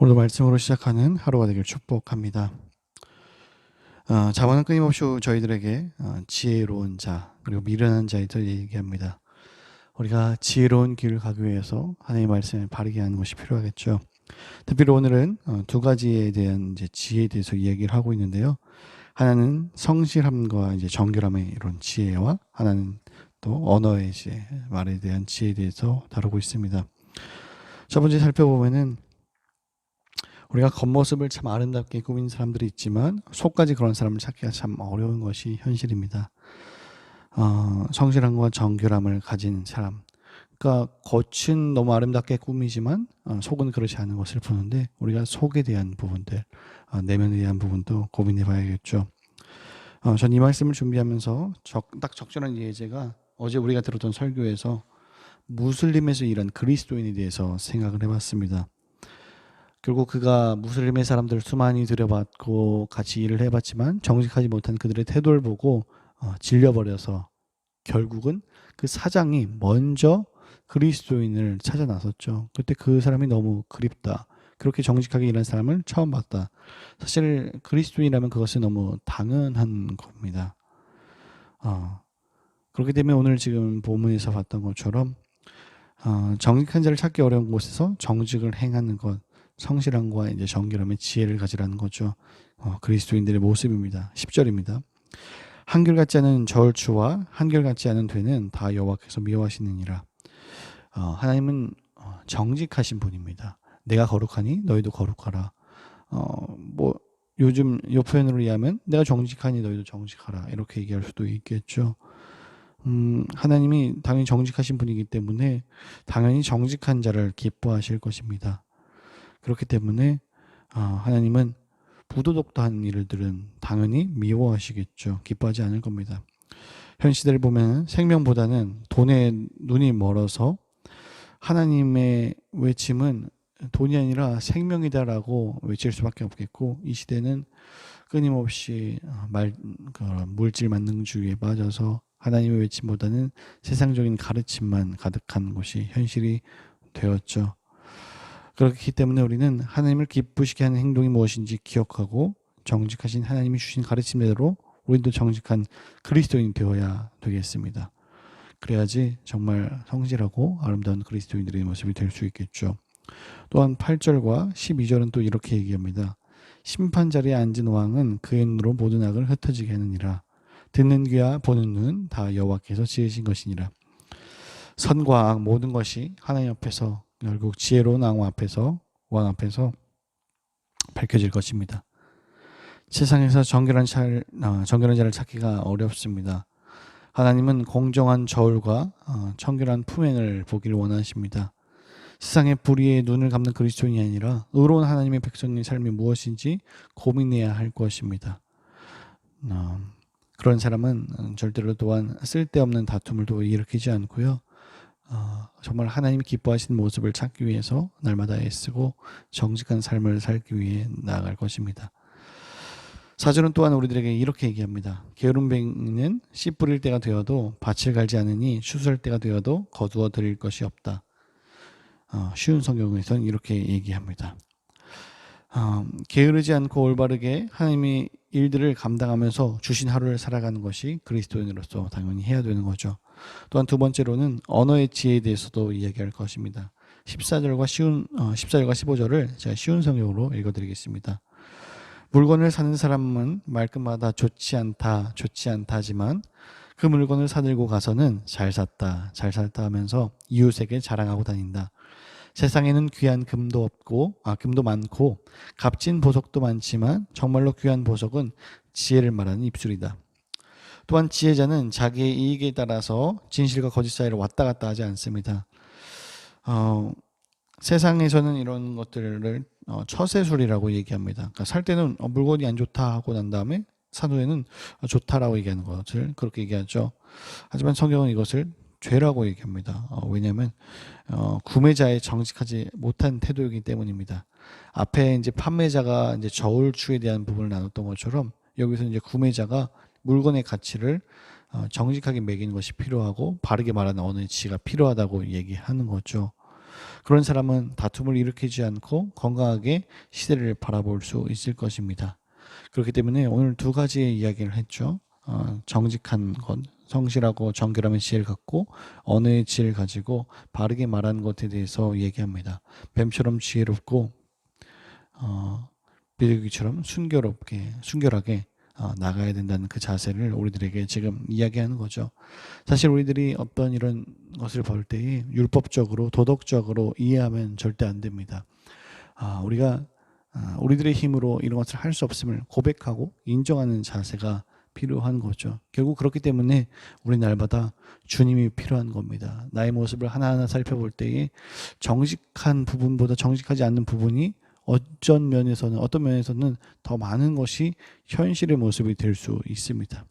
오늘 말씀으로 시작하는 하루가 되길 축복합니다. 어, 자문은 끊임없이 저희들에게 어, 지혜로운 자 그리고 미련한 대해 얘기합니다. 우리가 지혜로운 길을 가기 위해서 하나님의 말씀을 바르게 하는 것이 필요하겠죠. 특별히 오늘은 어, 두 가지에 대한 이제 지혜에 대해서 이야기를 하고 있는데요. 하나는 성실함과 이제 정결함의 이런 지혜와 하나는 또 언어의 지혜, 말에 대한 지혜에 대해서 다루고 있습니다. 첫 번째 살펴보면은 우리가 겉모습을 참 아름답게 꾸민 사람들이 있지만 속까지 그런 사람을 찾기가 참 어려운 것이 현실입니다. 어, 성실함과 정결함을 가진 사람. 그러니까 겉은 너무 아름답게 꾸미지만 어, 속은 그렇지 않은 것을 보는데 우리가 속에 대한 부분들, 어, 내면에 대한 부분도 고민해 봐야겠죠. 어, 전 이 말씀을 준비하면서 적, 딱 적절한 예제가 어제 우리가 들었던 설교에서 무슬림에서 일한 그리스도인에 대해서 생각을 해봤습니다. 결국 그가 무슬림의 사람들 수많이 들여봤고 같이 일을 해봤지만 정직하지 못한 그들의 태도를 보고 어, 질려버려서 결국은 그 사장이 먼저 그리스도인을 찾아 나섰죠. 그때 그 사람이 너무 그립다. 그렇게 정직하게 일한 사람을 처음 봤다. 사실 그리스도인이라면 그것은 너무 당연한 겁니다. 어, 그렇기 때문에 오늘 지금 본문에서 봤던 것처럼 어, 정직한 자를 찾기 어려운 곳에서 정직을 행하는 것, 성실함과 이제 정결함의 지혜를 가지라는 거죠. 어, 그리스도인들의 모습입니다. 10절입니다. 한결같지 않은 저울추와 한결같지 않은 되는 다 여호와께서 미워하시느니라. 어, 하나님은 어, 정직하신 분입니다. 내가 거룩하니 너희도 거룩하라. 어, 뭐 요즘 요 표현으로 이해하면 내가 정직하니 너희도 정직하라 이렇게 얘기할 수도 있겠죠. 음, 하나님이 당연히 정직하신 분이기 때문에 당연히 정직한 자를 기뻐하실 것입니다. 그렇기 때문에 어, 하나님은 부도덕한 일들은 당연히 미워하시겠죠. 기뻐하지 않을 겁니다. 현 시대를 보면 생명보다는 돈에 눈이 멀어서 하나님의 외침은 돈이 아니라 생명이다라고 외칠 수밖에 없겠고 이 시대는 끊임없이 말그 물질 만능주의에 빠져서 하나님의 외침보다는 세상적인 가르침만 가득한 것이 현실이 되었죠. 그렇기 때문에 우리는 하나님을 기쁘시게 하는 행동이 무엇인지 기억하고 정직하신 하나님이 주신 가르침대로 우리도 정직한 그리스도인 되어야 되겠습니다. 그래야지 정말 성실하고 아름다운 그리스도인들의 모습이 될 수 있겠죠. 또한 8절과 12절은 또 이렇게 얘기합니다. 심판 자리에 앉은 왕은 그의 눈으로 모든 악을 흩어지게 하느니라. 듣는 귀와 보는 눈 다 여호와께서 지으신 것이니라. 선과 악 모든 것이 하나님 앞에서 결국 지혜로운 왕 앞에서 왕 앞에서 밝혀질 것입니다. 세상에서 정결한 자를 어, 정결한 자를 찾기가 어렵습니다. 하나님은 공정한 저울과 어, 청결한 품행을 보기를 원하십니다. 세상의 불의에 눈을 감는 그리스도인이 아니라 의로운 하나님의 백성의 삶이 무엇인지 고민해야 할 것입니다. 어, 그런 사람은 절대로 또한 쓸데없는 다툼을 또 일으키지 않고요. 어, 정말 하나님이 기뻐하시는 모습을 찾기 위해서 날마다 애쓰고 정직한 삶을 살기 위해 나아갈 것입니다. 사절은 또한 우리들에게 이렇게 얘기합니다. 게으름뱅이는 씨 뿌릴 때가 되어도 밭을 갈지 않으니 추수할 때가 되어도 거두어 드릴 것이 없다. 어, 쉬운 성경에서는 이렇게 얘기합니다. 어, 게으르지 않고 올바르게 하나님이 일들을 감당하면서 주신 하루를 살아가는 것이 그리스도인으로서 당연히 해야 되는 거죠. 또한 두 번째로는 언어의 지혜에 대해서도 이야기할 것입니다. 14절과 쉬운 어, 14절과 15절을 제가 쉬운 성경으로 읽어 드리겠습니다. 물건을 사는 사람은 말끝마다 좋지 않다, 좋지 않다지만 그 물건을 사들고 가서는 잘 샀다, 잘 살다 하면서 이웃에게 자랑하고 다닌다. 세상에는 귀한 금도 없고, 아, 금도 많고, 값진 보석도 많지만 정말로 귀한 보석은 지혜를 말하는 입술이다. 또한 지혜자는 자기의 이익에 따라서 진실과 거짓 사이를 왔다 갔다 하지 않습니다. 어, 세상에서는 이런 것들을 어, 처세술이라고 얘기합니다. 그러니까 살 때는 어, 물건이 안 좋다 하고 난 다음에 산 후에는 어, 좋다라고 얘기하는 것을 그렇게 얘기하죠. 하지만 성경은 이것을 죄라고 얘기합니다. 어, 왜냐하면 어, 구매자의 정직하지 못한 태도이기 때문입니다. 앞에 이제 판매자가 이제 저울추에 대한 부분을 나눴던 것처럼 여기서 이제 구매자가 물건의 가치를 어, 정직하게 매기는 것이 필요하고 바르게 말하는 언어의 지가 필요하다고 얘기하는 거죠. 그런 사람은 다툼을 일으키지 않고 건강하게 시대를 바라볼 수 있을 것입니다. 그렇기 때문에 오늘 두 가지의 이야기를 했죠. 어, 정직한 것, 성실하고 정결함의 지혜를 갖고 언어의 지혜를 가지고 바르게 말하는 것에 대해서 얘기합니다. 뱀처럼 지혜롭고 어, 비둘기처럼 순결롭게 순결하게 어, 나가야 된다는 그 자세를 우리들에게 지금 이야기하는 거죠. 사실 우리들이 어떤 이런 것을 볼 때에 율법적으로 도덕적으로 이해하면 절대 안 됩니다. 아, 우리가 아, 우리들의 힘으로 이런 것을 할 수 없음을 고백하고 인정하는 자세가 필요한 거죠. 결국 그렇기 때문에 우리 날마다 주님이 필요한 겁니다. 나의 모습을 하나하나 살펴볼 때에 정직한 부분보다 정직하지 않는 부분이 어떤 면에서는 어떤 면에서는 더 많은 것이 현실의 모습이 될 수 있습니다.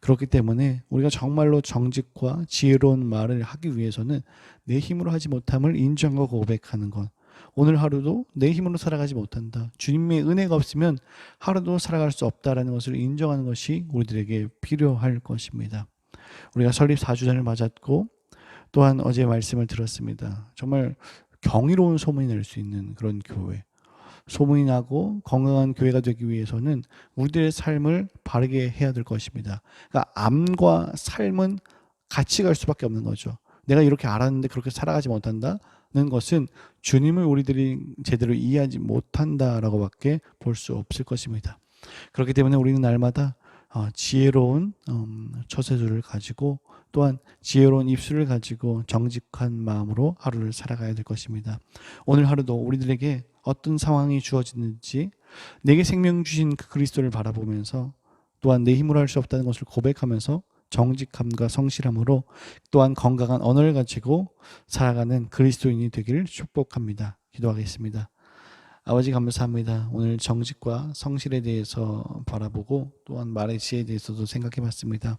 그렇기 때문에 우리가 정말로 정직과 지혜로운 말을 하기 위해서는 내 힘으로 하지 못함을 인정하고 고백하는 것. 오늘 하루도 내 힘으로 살아가지 못한다. 주님의 은혜가 없으면 하루도 살아갈 수 없다라는 것을 인정하는 것이 우리들에게 필요할 것입니다. 우리가 설립 4주년을 맞았고 또한 어제 말씀을 들었습니다. 정말 경이로운 소문이 날 수 있는 그런 교회. 소문이 나고 건강한 교회가 되기 위해서는 우리들의 삶을 바르게 해야 될 것입니다. 그러니까 암과 삶은 같이 갈 수밖에 없는 거죠. 내가 이렇게 알았는데 그렇게 살아가지 못한다는 것은 주님을 우리들이 제대로 이해하지 못한다라고밖에 볼 수 없을 것입니다. 그렇기 때문에 우리는 날마다 어, 지혜로운 음, 처세술을 가지고 또한 지혜로운 입술을 가지고 정직한 마음으로 하루를 살아가야 될 것입니다. 오늘 하루도 우리들에게 어떤 상황이 주어지는지 내게 생명 주신 그 그리스도를 바라보면서 또한 내 힘으로 할 수 없다는 것을 고백하면서 정직함과 성실함으로 또한 건강한 언어를 가지고 살아가는 그리스도인이 되기를 축복합니다. 기도하겠습니다. 아버지 감사합니다. 오늘 정직과 성실에 대해서 바라보고 또한 말의 지혜에 대해서도 생각해 봤습니다.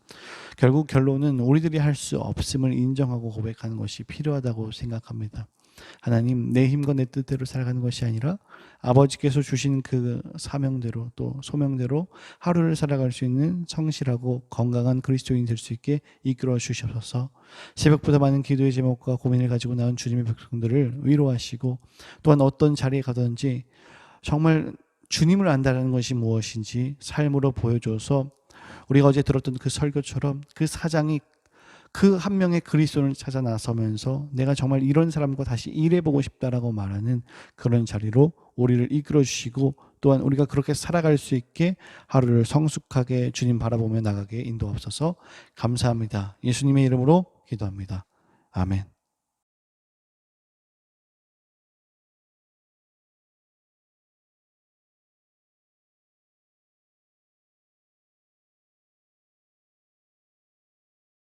결국 결론은 우리들이 할 수 없음을 인정하고 고백하는 것이 필요하다고 생각합니다. 하나님, 내 힘과 내 뜻대로 살아가는 것이 아니라 아버지께서 주신 그 사명대로 또 소명대로 하루를 살아갈 수 있는 성실하고 건강한 그리스도인이 될수 있게 이끌어 주셔서 새벽보다 많은 기도의 제목과 고민을 가지고 나온 주님의 백성들을 위로하시고 또한 어떤 자리에 가든지 정말 주님을 안다는 것이 무엇인지 삶으로 보여줘서 우리가 어제 들었던 그 설교처럼 그 사장이 그 한 명의 그리스도를 찾아 나서면서 내가 정말 이런 사람과 다시 일해보고 싶다라고 말하는 그런 자리로 우리를 이끌어 주시고 또한 우리가 그렇게 살아갈 수 있게 하루를 성숙하게 주님 바라보며 나가게 인도하옵소서 감사합니다. 예수님의 이름으로 기도합니다. 아멘.